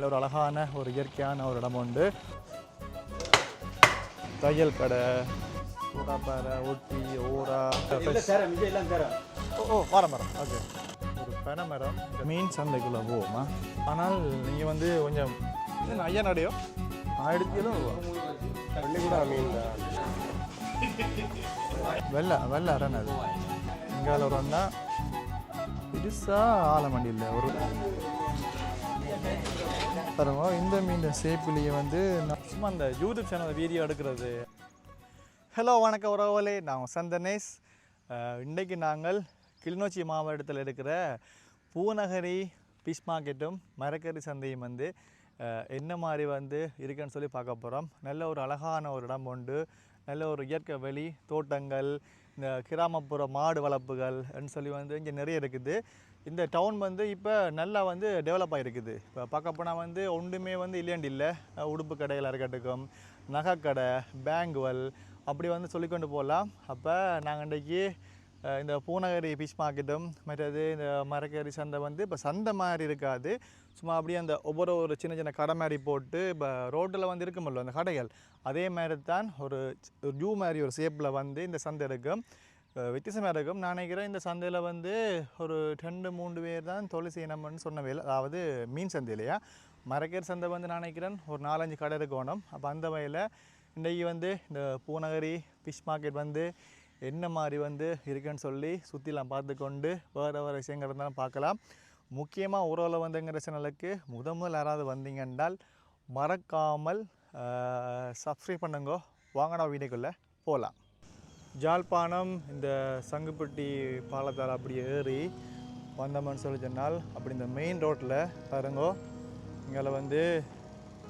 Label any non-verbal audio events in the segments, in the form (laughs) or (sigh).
நல்ல ஒரு அழகான ஒரு இயற்கையான ஒரு இடம் உண்டு. தையல் கடை சூடாப்பாறை ஒட்டி எல்லாம் தரம் ஓ மரம் மரம் ஓகே. ஒரு பனை மரம். மீன் சந்தைக்குள்ளே போவோமா? ஆனால் நீங்கள் வந்து கொஞ்சம் ஐயா நடையோ ஆயிரத்தி மீன் தான். வெள்ளை வெள்ளை அரண் அது. இங்கால ஒரு அண்ணா. பெருசாக ஆலமண்டி இல்லை ஒரு பாருங்க இந்த மீன் சேப்பிலேயே வந்து நான் சும்மா அந்த யூடியூப் சேனல் வீடியோ எடுக்கிறது. ஹலோ வணக்கம் உறவுகளே. நான் சந்தனேஷ் இன்றைக்கு நாங்கள் கிளிநொச்சி மாவட்டத்தில் இருக்கிற பூநகரி ஃபிஷ் மார்க்கெட்டும் மரக்கறி சந்தையும் வந்து என்ன மாதிரி வந்து இருக்குன்னு சொல்லி பார்க்க போகிறோம் நல்ல ஒரு அழகான ஒரு இடம் உண்டு. நல்ல ஒரு இயற்கை வெளி தோட்டங்கள் இந்த கிராமப்புற மாடு வளர்ப்புகள்னு சொல்லி வந்து இங்கே நிறைய இருக்குது. இந்த டவுன் வந்து இப்போ நல்லா வந்து டெவலப் ஆகிருக்குது இப்போ பார்க்க போனால் வந்து ஒன்றுமே வந்து இல்லையாண்டு இல்லை. உடுப்பு கடைகள் இருக்கட்டும் நகைக்கடை பேங்குவல் அப்படி வந்து சொல்லிக்கொண்டு போகலாம். அப்போ நாங்கள் இன்றைக்கி இந்த பூநகரி ஃபிஷ் மார்க்கெட்டும் மற்றது இந்த மரக்கறி சந்தை வந்து இப்போ சந்தை மாதிரி இருக்காது. சும்மா அப்படியே அந்த ஒவ்வொரு ஒரு சின்ன சின்ன கடை மாதிரி போட்டு இப்போ ரோட்டில் வந்து இருக்குமல்ல அந்த கடைகள். அதே மாதிரி தான் ஒரு ஒரு ஜூ மாதிரி ஒரு ஷேப்பில் வந்து இந்த சந்தை இருக்கும் வித்தியாசமாக இருக்கும். நான் நினைக்கிறேன் இந்த சந்தையில் வந்து ஒரு ரெண்டு மூன்று பேர் தான் தொழில் செய்யணும்னு சொன்ன வேலை அதாவது மீன் சந்தையிலையா மரக்கேர் சந்தை வந்து நான் நினைக்கிறேன் ஒரு நாலஞ்சு கடை இருக்கணும். அப்போ அந்த வகையில் இன்றைக்கி வந்து இந்த பூநகரி ஃபிஷ் மார்க்கெட் வந்து என்ன மாதிரி வந்து இருக்குன்னு சொல்லி சுற்றிலாம் பார்த்து கொண்டு வேறு வேறு விஷயங்கள் இருந்தாலும் பார்க்கலாம். முக்கியமாக உறவில் வந்துங்கிற சேனலுக்கு முத முதல் யாராவது வந்தீங்க என்றால் மறக்காமல் சப்ஸ்கிரைப் பண்ணுங்க. வாங்கினா வீடியோக்குள்ளே போகலாம் ஜாழ்ப்பாணம் இந்த சங்குப்பட்டி பாலத்தால் அப்படி ஏறி வந்தோம்னு சொல்லி சொன்னால் அப்படி இந்த மெயின் ரோட்டில் பாருங்கோ இங்கே வந்து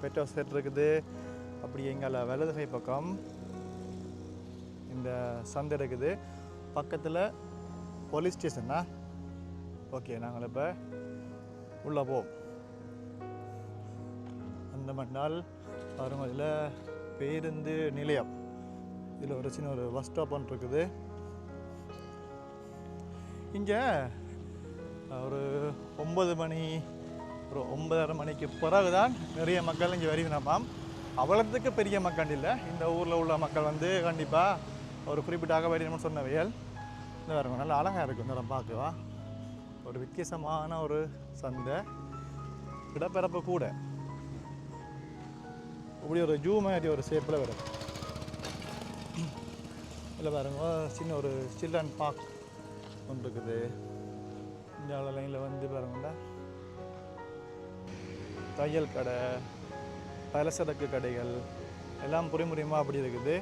பெட்ரோல் செட் இருக்குது. அப்படி எங்களை வலதுகை பக்கம் இந்த சந்தை இருக்குது. பக்கத்தில் போலீஸ் ஸ்டேஷன்னா ஓகே நாங்கள் இப்போ உள்ளே போவோம். அந்த மண்டால் பாருங்கள் இதில் பேருந்து நிலையம். இதில் ஒரு சின்ன ஒரு பஸ் ஸ்டாப் இருக்குது. இங்கே ஒரு ஒன்பது மணி ஒரு ஒன்பதரை மணிக்கு பிறகு தான் நிறைய மக்கள் இங்கே வருவினப்பாம் அவ்வளோத்துக்கு பெரிய மக்கள் இல்லை. இந்த ஊரில் உள்ள மக்கள் வந்து கண்டிப்பாக ஒரு குறிப்பிட்டாக வரணும்னு சொன்ன வயல் இந்த பாருங்க நல்லா அழகாக இருக்கும் இந்த இடம் பார்க்கவா. ஒரு வித்தியாசமான ஒரு சந்தை. இடப்பிறப்பு கூட. இப்படி ஒரு ஜூ மாதிரி ஒரு ஷேப்பில் வரும் இல்லை பாருங்க சின்ன ஒரு சில்ட்ரன் பார்க் ஒன்று இருக்குது. இந்த லைனில் வந்து பாருங்கண்டா தையல் கடை பலசரக்கு கடைகள் எல்லாம் புரிமுறையுமா அப்படி இருக்குது.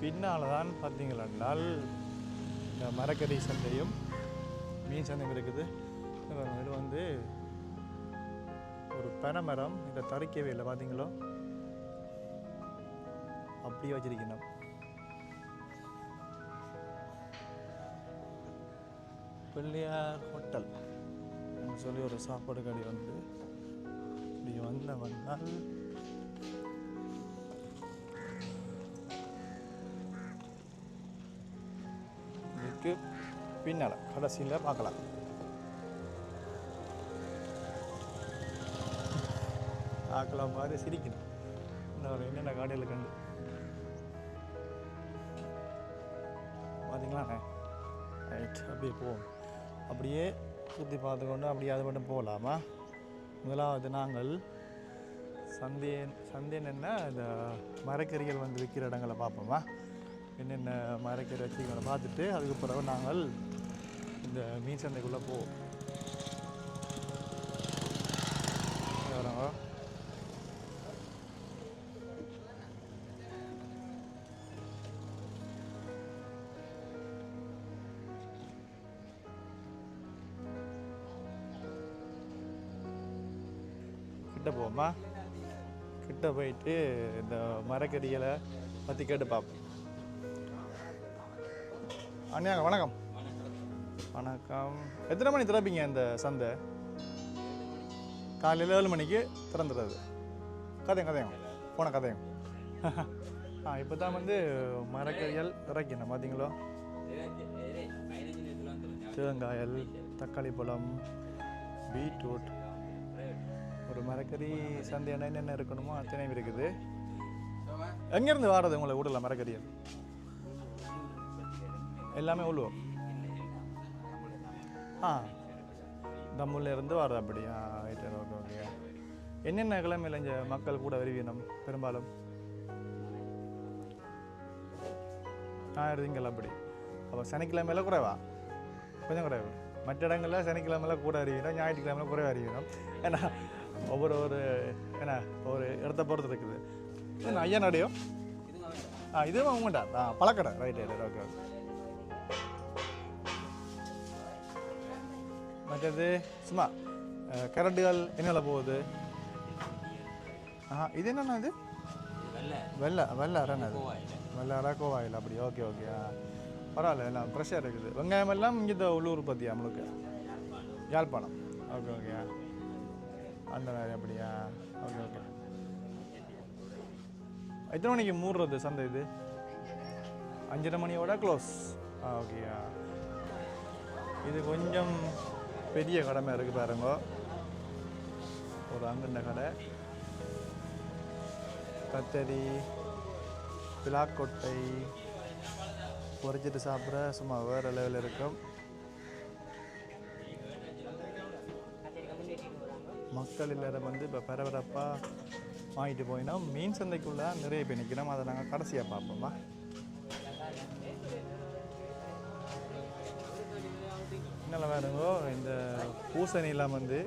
பின்னால் தான் பார்த்தீங்களானால் இந்த மரக்கறி சந்தையும் மீன் சந்தையும் இருக்குது. இது இது வந்து ஒரு பனைமரம் இதை தறிக்கவே இல்லை பார்த்தீங்களோ? அப்படியே வச்சிருக்கணும். பிள்ளையார் ஹோட்டல். அப்படின்னு சொல்லி ஒரு சாப்பாடு கடை வந்து இப்படி வந்த வந்தால் இதுக்கு பின்னால் கடைசியில் பார்க்கலாம். பார்க்கலாம் மாதிரி சிரிக்கணும். இன்னொரு ஒரு என்னென்ன காடையில் கண்டு அப்படியே போவோம் அப்படியே சுற்றி பார்த்துக்கொண்டு அப்படியே அது மட்டும் போகலாமா? முதலாவது நாங்கள் சந்தேன் சந்தேன் என்ன? இந்த மரக்கறிகள் வந்து விற்கிற இடங்களை பார்ப்போமா? என்னென்ன மரக்கறி வச்சுங்களை பார்த்துட்டு அதுக்கு பிறகு நாங்கள் இந்த மீன் சந்தைக்குள்ளே போவோம். போவோமா கிட்ட போயிட்டு இந்த மரக்கடிகளை பற்றி கேட்டு பார்ப்போம். அண்ணியாங்க வணக்கம். வணக்கம். எத்தனை மணி திறப்பீங்க இந்த சந்தை? காலையில் ஏழு மணிக்கு திறந்துடுறது. கதையும் கதையும். போன கதையும். ஆ இப்போ தான் வந்து மரக்கறிகள் இறக்கினேன் பார்த்தீங்களோ தேங்காயல் தக்காளி பழம் பீட்ரூட் ஒரு மரக்கறி சந்தை என்னென்ன இருக்கணுமோ அத்தனையும் இருக்குது. எங்கேருந்து வாடுறது உங்களை ஊடல மரக்கறி எல்லாமே உள்ளூர் ஆ. தம்முல்ல இருந்து வர்றது அப்படியா? Right okay okay. என்னென்ன கிழமையில் இங்கே மக்கள் கூட வருவீனம் பெரும்பாலும்? ஞாயிறு திங்கள் அப்படி. அப்போ சனிக்கிழமையில குறைவா? கொஞ்சம் குறைவு. மற்ற இடங்களில் சனிக்கிழமையில கூட அறிவினோம் ஞாயிற்றுக்கிழமையில குறைவா அறிவினோம் ஏன்னா ஒவ்வொரு ஒரு என்ன ஒரு இடத்த பொறுத்து இருக்குது. என்ன ஐயா நடையோ ஆ இதுவும் உங்கள்கிட்ட? ஆ பழக்கடை. ரைட் ரைட் ஓகே ஓகே மற்றது சும்மா கரண்டுகள் என்னெல்லாம் போகுது? ஆ இது என்னண்ணா இது? வெள்ளை. வெள்ளை அரண் அது வெள்ளை அரை கோவாயில். அப்படி ஓகே ஓகே ஆ. பரவாயில்ல எல்லாம் ஃப்ரெஷ்ஷாக இருக்குது. வெங்காயம் எல்லாம் இங்கே உள்ளூர் உற்பத்தி நம்மளுக்கு யாழ்ப்பாணம். ஓகே ஓகே அந்த மாதிரி அப்படியா? ஓகே ஓகே எத்தனை மணிக்கு மூடுறது சந்தை இது? அஞ்சரை மணியோட க்ளோஸ் ஆ ஓகேயா இது கொஞ்சம் பெரிய கடமை இருக்குது பாருங்க. ஒரு அங்குண்ட கடை. கத்தரி பிளாக்கொட்டை பொரிச்சிட்டு சாப்பிட்ற சும்மா வேறு லெவலில் இருக்கும். மக்கள் எல்லாரும் வந்து இப்போ பரபரப்பாக வாங்கிட்டு போயினா மீன் சந்தைக்குள்ளே நிறைய பேர் நிற்கிறோம் அதை நாங்கள் கடைசியாக பார்ப்போமா? என்னெல்லாம் வேறுங்கோ இந்த பூசணிலாம் வந்து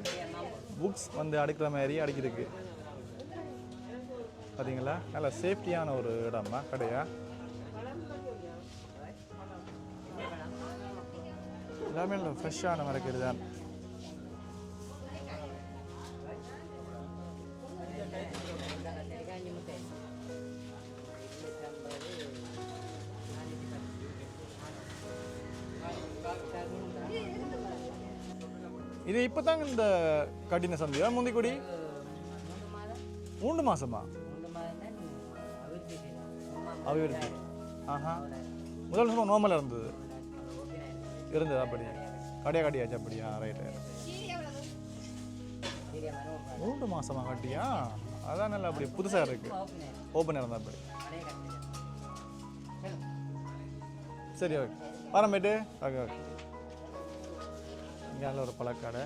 புக்ஸ் வந்து அடுக்கிற மாதிரி அடுக்கிருக்கு பார்த்தீங்களா நல்ல சேஃப்டியான ஒரு இடம்மா கடையா? எல்லாமே நல்ல ஃப்ரெஷ்ஷான மரக்கறி தான் இது இப்போ தாங்க இந்த கடின சந்தையா முந்திக்குடி? மூன்று மாசமா? அபிவிருத்தி ஆஹா. முதல் சும்மா நோமலாக இருந்தது. இருந்தது அப்படி? கடையா கட்டியாச்சு அப்படியா ரைட்டு மூன்று மாசமா கட்டியா? அதான் நல்லா அப்படி புதுசா இருக்கு. ஓப்பன் இருந்தா அப்படி. சரி ஓகே வரம்பேட்டு ஓகே ஓகே இங்கே ஒரு பழக்கடை.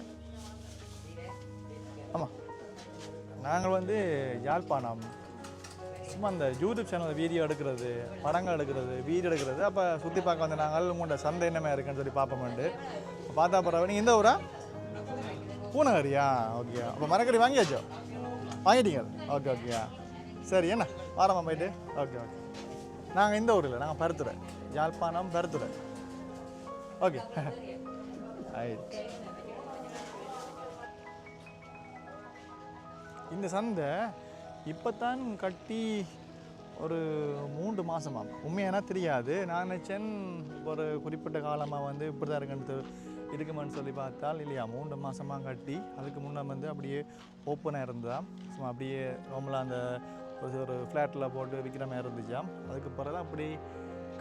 நாங்கள் வந்து யாழ்ப்பாணம். சும்மா அந்த யூடியூப் சேனலில் வீடியோ எடுக்கிறது படங்கள் எடுக்கிறது வீடியோ எடுக்கிறது. அப்போ சுற்றி பார்க்க வந்து நாங்கள் உங்களோட சந்தை என்னமே இருக்குன்னு சொல்லி பார்ப்போம்ண்டு பார்த்தா பிறகு நீங்கள் இந்த ஊரா? பூனகரியா? ஓகே அப்போ மரக்கறி வாங்கியாச்சோ? வாங்கிட்டீங்க. ஓகே ஓகேயா சரி என்ன? வாரமா போயிட்டு? ஓகே ஓகே நாங்கள் இந்த ஊரில் நாங்கள் பருத்துறை. யாழ்ப்பாணம் பருத்துறை. ஓகே ரைட் (laughs) இந்த சந்தை இப்போத்தான் கட்டி ஒரு மூன்று மாதமாக உண்மையானா தெரியாது. நான் நினச்சேன் ஒரு குறிப்பிட்ட காலமாக வந்து இப்படி தான் இருக்குன்னு இருக்குமென்னு சொல்லி பார்த்தால் இல்லையா மூன்று மாதமாக கட்டி அதுக்கு முன்னே வந்து அப்படியே ஓப்பனாக இருந்தான் சும்மா அப்படியே நார்மலாக அந்த ஒரு ஒரு ஃப்ளாட்டில் போட்டு விற்கிற மாதிரி இருந்துச்சாம் அதுக்கு பிறகு அப்படி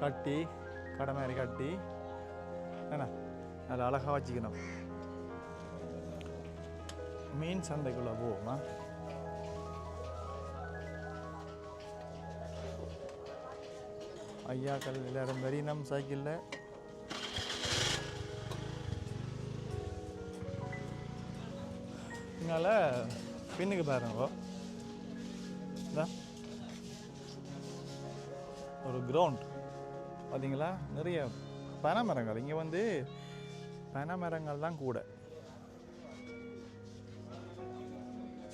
கட்டி கடை மாதிரி கட்டி என்ன நல்லா அழகாக வச்சுக்கணும். மீன் சந்தைக்குள்ளே போவோமா? ஐயாக்கள் எல்லாரும் வெறினம் சைக்கிளில். அதனால் பின்னுக்கு பாருங்க ஒரு கிரவுண்ட் பார்த்தீங்களா நிறைய பனை மரங்கள் இங்கே வந்து பனை மரங்கள் தான் கூட.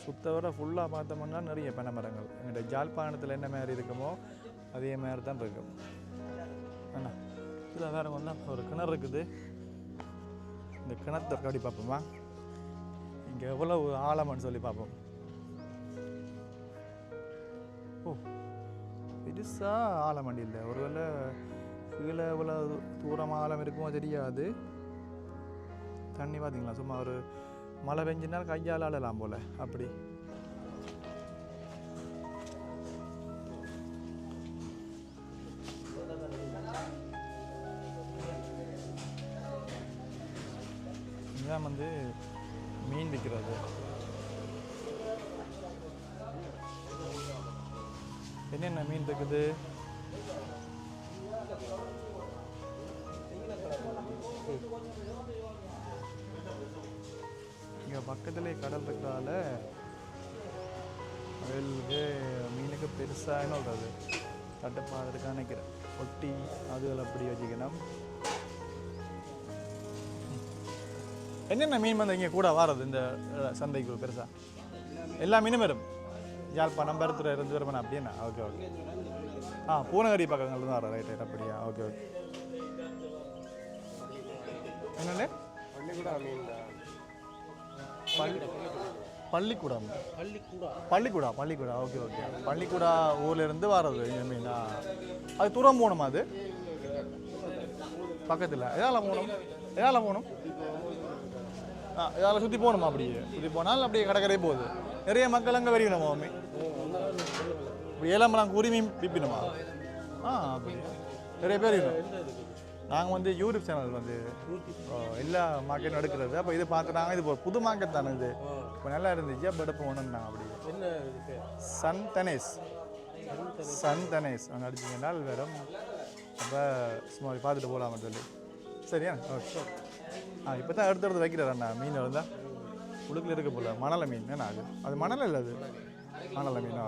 சுத்தவரை ஃபுல்லாக பார்த்தோம்னா நிறைய பனை மரங்கள் எங்கிட்ட ஜாழ்ப்பாணத்தில் என்ன மாதிரி இருக்குமோ அதே மாதிரி தான் இருக்கும். என்ன இதில் வேறு ஒன்றா ஒரு கிணறு இருக்குது. இந்த கிணத்தை அப்படி பார்ப்போமா? இங்கே எவ்வளவு ஆழம்னு சொல்லி பார்ப்போம். ஓ பெருசாக ஆழம் வண்டி இல்லை. ஒருவேளை கீழே எவ்வளோ தூரமாக ஆழம் இருக்குமோ தெரியாது. தண்ணி பார்த்தீங்களா? சும்மா ஒரு மழை பெஞ்சினால் கையால் ஆளலாம் போல். அப்படி. இதான் வந்து மீன் விற்கிறது என்னென்ன மீன் இருக்குது? இங்கே பக்கத்துலேயே கடல் இருக்கிறதால அவளுக்கு மீனுக்கு பெருசாக சொல்கிறது தட்டுப்பாடு நினைக்கிறேன். ஒட்டி அதுகள் அப்படி வச்சுக்கணும். என்னென்ன மீன் வந்து இங்கே கூட வாரது இந்த சந்தைக்கு பெருசாக எல்லா மீனும் வரும். யாழ்ப்பாணம் பருத்துறை இருந்து வருமானா அப்படின்னா ஓகே ஓகே. ஆ பூனகரி பக்கங்கள்ல தான் வர ரைட் ரைட் அப்படியா? Okay okay. என்னென்ன? பள்ளி பள்ளிக்கூடம். பள்ளிக்கூடா பள்ளிக்கூடா. பள்ளிக்கூடா ஓகே ஓகே. பள்ளிக்கூடா ஊர்ல இருந்து வர்றது மீனா? அது தூரம் போகணுமா அது? பக்கத்தில். எதால போகணும்? எதால போகணும்? இதால் சுற்றி போகணுமா அப்படியே? சுற்றி போனால் அப்படியே கடற்கரை போகுது. நிறைய மக்கள் அங்கே வரையணுமா மாமி. இப்படி கூறி மீன் பிப்பினுமா? ஆ அப்படி. நிறைய பேர் நாங்கள் வந்து யூடியூப் சேனல் வந்து ஓ, எல்லா மார்க்கெட்டும் எடுக்கிறது. அப்போ இது பார்க்குறாங்க இது புது மார்க்கெட் தானே இது. இப்போ நல்லா இருந்துச்சு. அப்போ எடுப்போம் ஒன்றுனாங்க அப்படி. சன் தனேஷ் சன் தனேஷ் அங்கே அடிச்சிங்கன்னா வெறும் அப்போ சும்மா பார்த்துட்டு போகலாம்னு சொல்லி. சரியா? ஓகே. ஆ இப்போ தான் எடுத்து எடுத்து வைக்கிறார் அண்ணா மீன் இருந்தா உடுக்கில் இருக்க போல மணலை மீன் என்ன அது அது மணல் இல்லை அது? மணலை மீனா?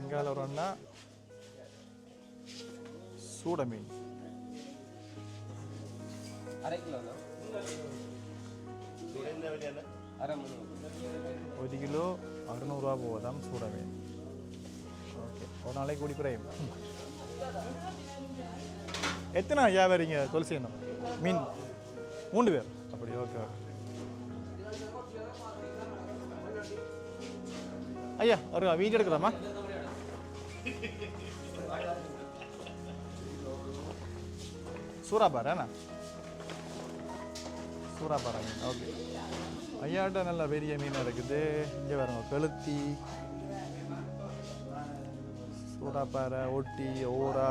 இங்கால ஒரு அண்ணா சூட மீன். ஒரு கிலோ அறுநூறுவா போவதாம் சூட மீன். ஓகே ஒரு நாளைக்கு கூடி குறையும். எத்தனை வியாபாரிங்க துளசி எண்ணம் மீன். மூன்று பேர். அப்படி ஓகே ஐயா ஒரு வீடியோ எடுக்கலாமா? சூறாபாரா சூறாபாரா மீன் ஓகே ஐயாட்ட நல்ல பெரிய மீன் இருக்குது. இங்கே பாருங்க கெளுத்தி. சூறாப்பாறை ஒட்டி ஓரா.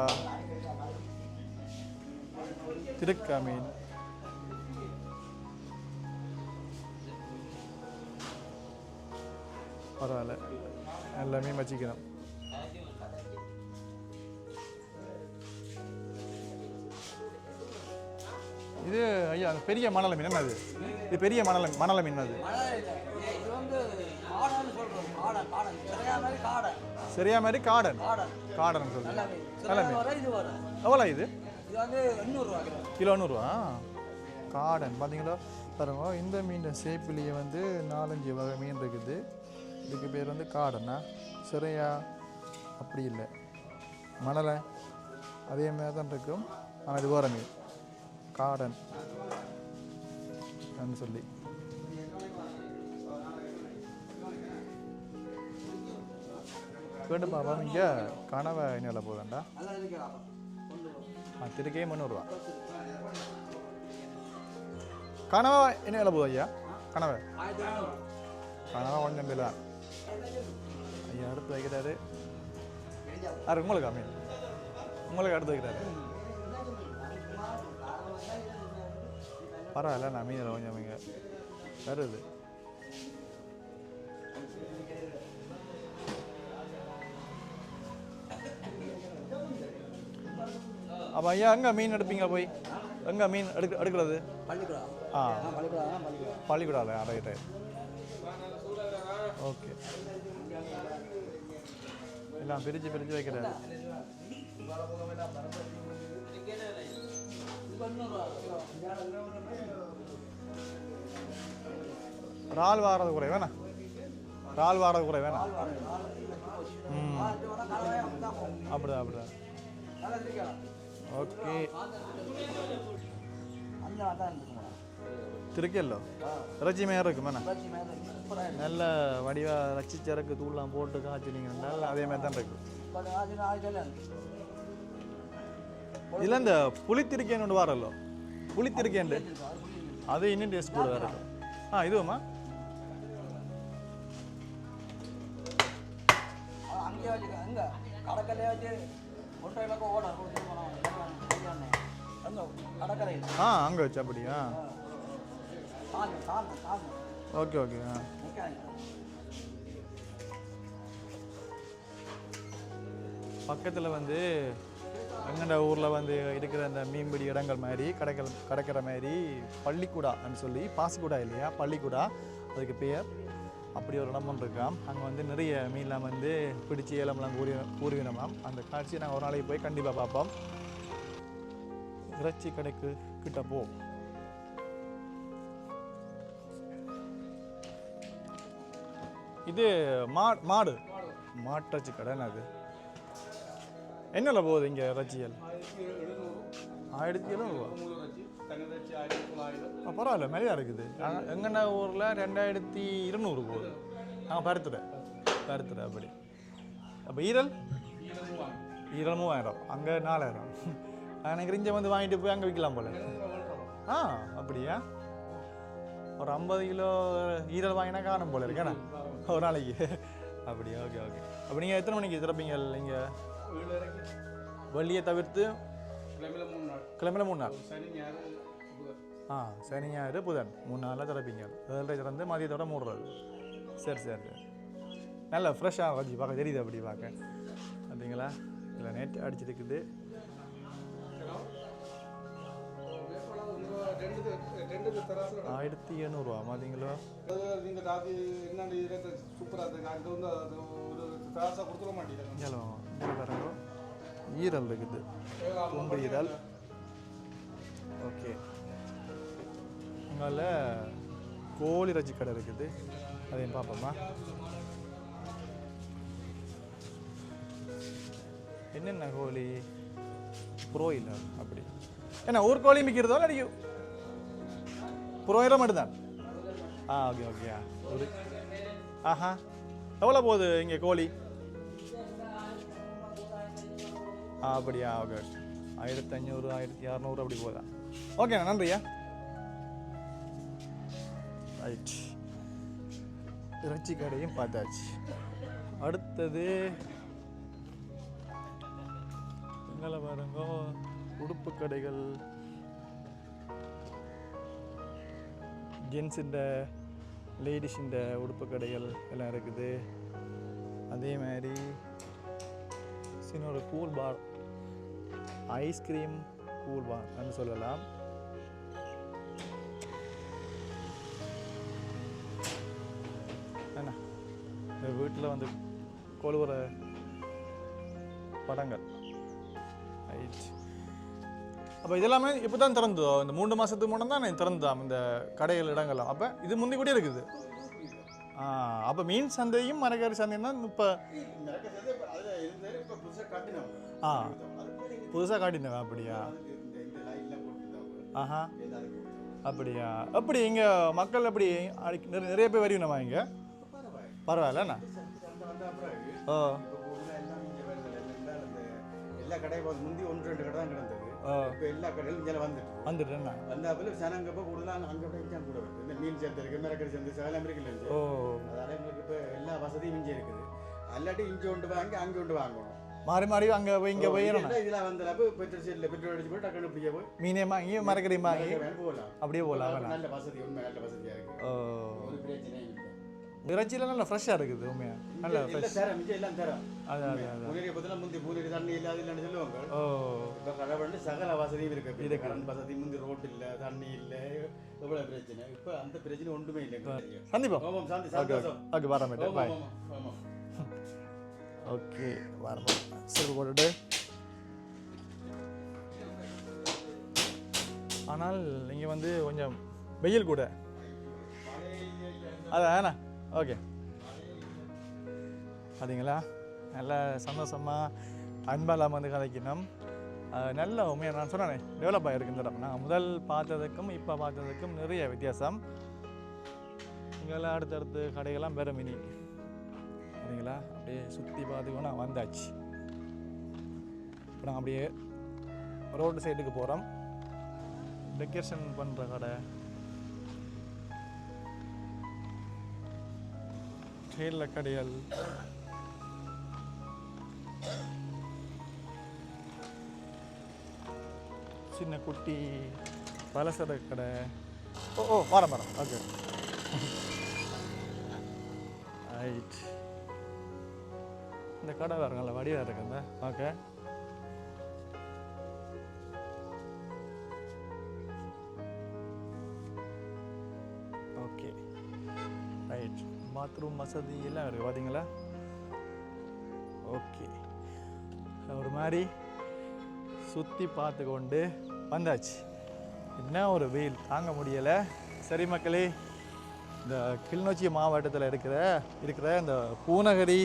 திருக்காமீன் பரவாயில்ல. எல்லாமே வச்சிக்கிறோம். இது ஐயா பெரிய மணல மீன் என்ன அது? இது பெரிய மணல மணல மீன் அது. சரியா மாதிரி காடன் மாதிரி காடன் காடன் சொல்லுங்க எவ்வளோ இது? இது வந்து எண்ணூறுரூவா கிலோ நூறுரூவா காடன் பார்த்தீங்களா பாருங்க இந்த மீன் சேப்பிலேயே வந்து நாலஞ்சு வகை மீன் இருக்குது. இதுக்கு பேர் வந்து காடனா சிறையா அப்படி இல்லை. மணலை அதே மாதிரி தான் இருக்கும். ஆனால் இது வேற மீன். காடன் சொல்லி. கேட்டு பாப்பா. இங்கே கனவை என்ன போகுதுண்டா நல்லா திருக்கே முந்நூறுரூவா கனவா என்ன விலை போதும் ஐயா. கனவை. கனவை கொஞ்சம் விலை ஐயா அடுத்து வைக்கிறாரு. ஆறு உங்களுக்கு அமீன் உங்களுக்கு அடுத்து வைக்கிறாரு. பரவாயில்ல நான் மீனில் கொஞ்சம் வருது அப்போ ஐயா எங்கே மீன் எடுப்பீங்க போய்? எங்கே மீன் எடுக்க எடுக்கிறது? ஆ. ஆ பள்ளிக்கூடா தான் பள்ளிக்கூடா. பள்ளிக்கூடால ரைட் ரைட் ஓகே. எல்லாம் பிரித்து பிரித்து வைக்கிறாரு இறால் வாரது குறை வேணா. இறால் வாரது குறை வேணா. ம். அப்படிதான் அப்படிதான். இருக்குமா திருக்கல்லோ இறைச்சி மேலே இருக்கு. நல்ல வடிவா ரச்சி சரக்கு தூள்லாம் போட்டு காய்ச்சினீங்கன்னா அதே மாதிரி தான் ஆயிரத்தி இதில் இந்த புளித்திருக்கேன்னு ஒன்று வாரல்லோ புளித்திருக்கேன் அது இன்னும் டேஸ்ட் கூட இருக்கும் ஆ இதுவுமா? அங்கேயே வச்சுக்க எங்க கடற்கரையே வச்சு ஒன்றரை இலக்கம் ஓட. ஆ அங்கே வச்சு அப்படியா? ஓகே ஓகே ஆ. பக்கத்தில் வந்து எங்கண்ட ஊரில் வந்து இருக்கிற அந்த மீன்பிடி இடங்கள் மாதிரி கடைகள் கிடைக்கிற மாதிரி பள்ளிக்கூடான்னு சொல்லி பாசிக்கூடா இல்லையா? பள்ளிக்கூடா. அதுக்கு பேர். அப்படி ஒரு இடம் ஒன்று இருக்காம் அங்கே வந்து நிறைய மீன்லாம் வந்து பிடிச்சி ஏலம்லாம் கூறி கூறுவினமாம் அந்த காட்சியை நாங்கள் ஒரு நாளைக்கு போய் கண்டிப்பாக பார்ப்போம். இறைச்சி கடைக்கு கிட்ட போ. இது மா மாடு. மாட்டிறைச்சி கடை அது. என்னல போகுது இங்கே இறைச்சியல் ஆயிரத்தி எழுநூறுவா. ஆ, பரவாயில்ல மேலேயா இருக்குது? எங்கண்ணா ஊரில் ரெண்டாயிரத்தி இருநூறு போகுது. நாங்கள் பருத்துட. பருத்துட அப்படி. அப்போ ஈரல்? ஈரல் மூவாயிரம். அங்கே நாலாயிரம். எனக்கு நினைக்கிறேன் இங்கே வந்து வாங்கிட்டு போய் அங்கே விற்கலாம் போல. ஆ அப்படியா? ஒரு ஐம்பது கிலோ ஈரல் வாங்கினா காணும் போல இருக்கேண்ணா ஒரு நாளைக்கு. அப்படியா ஓகே ஓகே. அப்போ நீங்கள் எத்தனை மணிக்கு திறப்பீங்க நீங்கள் வெள்ளியை தவிர்த்து கிளம்பில மூணு நாள். ஆ சனி ஞாயிறு புதன். மூணு நாளில் திறப்பீங்க. ஏழரை திறந்து மதியத்தோட மூடுறது. சரி சரி சரி. நல்லா ஃப்ரெஷ்ஷாக வச்சு பார்க்க தெரியுது அப்படி பார்க்க. அப்படிங்களா இல்லை நேற்று அடிச்சிருக்குது. ஆயிரத்தி எழுநூறுவா பார்த்தீங்களா நீங்க ராத்தி என்ன இதுல சூப்பரா இருக்கு அங்க வந்து அது ஒரு தாசா கொடுத்துட மாட்டேங்கிறாங்க பாருங்க ஈரல் இருக்குது. துண்டு ஈரல். ஓகே. அங்கால கோழி இறைச்சி கடை இருக்குது. அதையும் பார்ப்போமா? என்னென்ன கோழி? புரோயிலர் அப்படி. என்ன ஒரு கோழி மிக்கிறதோ அடிக்கும் புரோயிலர் மட்டும்தான். ஆ ஓகே ஓகே ஒரு ஆஹா. எவ்வளோ போகுது இங்கே கோழி? ஆ அப்படியா ஓகே ஆயிரத்தி அஞ்சூறு ஆயிரத்தி அறநூறு அப்படி போதா ஓகேண்ணா நன்றியா. ரைட் இறைச்சி கடையும் பார்த்தாச்சு. அடுத்தது எங்களை பாருங்க உடுப்பு கடைகள். ஜென்ஸுன்ற லேடிஸுன்ற உடுப்பு கடைகள் எல்லாம் இருக்குது. அதே மாதிரி சின்ன ஒரு cool bar. Ice cream cool பார்னு சொல்லலாம். என்ன? வீட்டில் வந்து கொழுவுற படங்கள். அப்போ இதெல்லாமே இப்போ தான் திறந்ததோ? இந்த மூன்று மாதத்துக்கு முன்னே தான் திறந்தாம் இந்த கடைகள் இடங்கள்லாம். அப்போ இது முந்தி கூட இருக்குது. ஆ அப்போ மீன் சந்தையும் மரக்காரி சந்தையும் தான் இப்போ ஆ புதுசாக காட்டினவன் அப்படியா? ஆஹா. அப்படியா? அப்படி இங்கே மக்கள் அப்படி அடிக்க- நிறைய பேர் வருவினமா இங்கே? பரவாயில்லண்ணா ஓ. எல்லா கடையும் முந்தி ஒன்று ரெண்டு கடை தான் கிடந்தது. இப்ப எல்லா கடையிலும் இங்கே வந்துட்டு வந்துட்டேண்ணா வந்தாப்புல ஜனங்க இப்போ கூடுதலாக அங்கே விட இங்கே கூட வருது இந்த மீன் சேர்த்து இருக்கு மிரக்கறி சேர்ந்து சேலம் இருக்குல்ல ஓ. அதனால எங்களுக்கு இப்போ எல்லா வசதியும் இங்கே இருக்குது. அல்லாட்டி இங்கே ஒன்று வாங்கி அங்கே ஒன்று வாங்கணும். மாறி மாறி அங்கே போய் இங்கே போயிடணும் இதில் வந்தப்போ பெட்ரோல் சீட்டில் பெட்ரோல் அடிச்சு போய் டக்குனு பிடிக்க போய் மீனே வாங்கி மரக்கறி வாங்கி போகலாம். அப்படியே போகலாம் நல்ல வசதி உண்மை நல்ல வசதியாக இருக்கு. இறைச்சியில் நல்லா ஃப்ரெஷ்ஷாக இருக்குது உண்மையா? நல்ல ஃப்ரெஷ் எல்லாம் தரம் அது அது அது பூனேரி பற்றில முந்தி பூனேரி தண்ணி இல்லாத இல்லைன்னு சொல்லுவாங்க. ஓ. இப்போ கடை வந்து சகல வசதியும் இருக்கு. இப்போ கரண்ட் வசதி முந்தி ரோட் இல்லை தண்ணி இல்லை எவ்வளோ பிரச்சனை? இப்போ அந்த பிரச்சனை ஒன்றுமே இல்லை. சந்திப்போம். ஆமாம் சாந்தி சந்தோஷம். ஓகே. வரமேட்டு ஆமாம் பாய் ஓகே வரணும் செருப்பு போட்டுட்டு. ஆனால் இங்கே வந்து கொஞ்சம் வெயில் கூட. அதாண்ணா ஓகே. பார்த்தீங்களா நல்ல சந்தோஷமாக அன்பால் அமர்ந்து கதைக்கணும். நல்ல உண்மையாக நான் சொன்னேன். டெவலப் ஆகிருக்கு இந்த இடம் நாங்கள் முதல் பார்த்ததுக்கும் இப்போ பார்த்ததுக்கும் நிறைய வித்தியாசம். இங்கெல்லாம் அடுத்தடுத்து கடைகள்லாம் வேறு மினி சரிங்களா அப்படியே சுற்றி பார்த்துக்கோனா வந்தாச்சு. இப்போ நான் அப்படியே ரோடு சைடுக்கு போகிறோம் டெக்கரேஷன் பண்ணுற கடை. ட்ரெயினில் கிடையாது சின்ன குட்டி பலசர கடை. ஓ ஓ வரேன் வரேன் ஓகே. ரைட் இந்த கடை வேறுங்கல்ல வடிவாக இருக்குங்க ஓகே ரூம் வசதி எல்லாம் இருக்குது பார்த்தீங்களா ஓகே ஒரு மாதிரி சுற்றி பார்த்து கொண்டு வந்தாச்சு என்ன ஒரு வெயில் தாங்க முடியலை சரி மக்களே இந்த கிளிநொச்சி மாவட்டத்தில் இருக்கிற இருக்கிற இந்த பூநகரி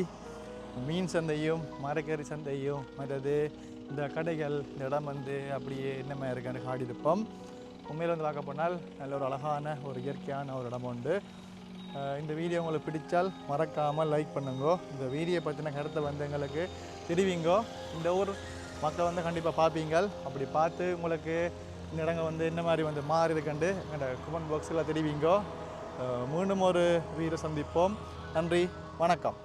மீன் சந்தையும் மரக்கறி சந்தையும் மற்றது இந்த கடைகள் இந்த இடம் வந்து அப்படியே என்னமே காடி திருப்பம் உண்மையில் வந்து பார்க்க போனால் நல்ல ஒரு அழகான ஒரு இயற்கையான ஒரு இடம் உண்டு இந்த வீடியோ உங்களுக்கு பிடிச்சால் மறக்காமல் லைக் பண்ணுங்கோ. இந்த வீடியோ பற்றின கருத்தை வந்து எங்களுக்கு தெரிவிங்கோ. இந்த ஊர் மக்கள் வந்து கண்டிப்பாக பார்ப்பீங்க அப்படி பார்த்து உங்களுக்கு இந்த இடங்கள் வந்து என்ன மாதிரி வந்து மாறி இருக்குண்டு எங்களோட கமெண்ட் பாக்ஸில் தெரிவிங்கோ. மீண்டும் ஒரு வீடியோ சந்திப்போம். நன்றி வணக்கம்.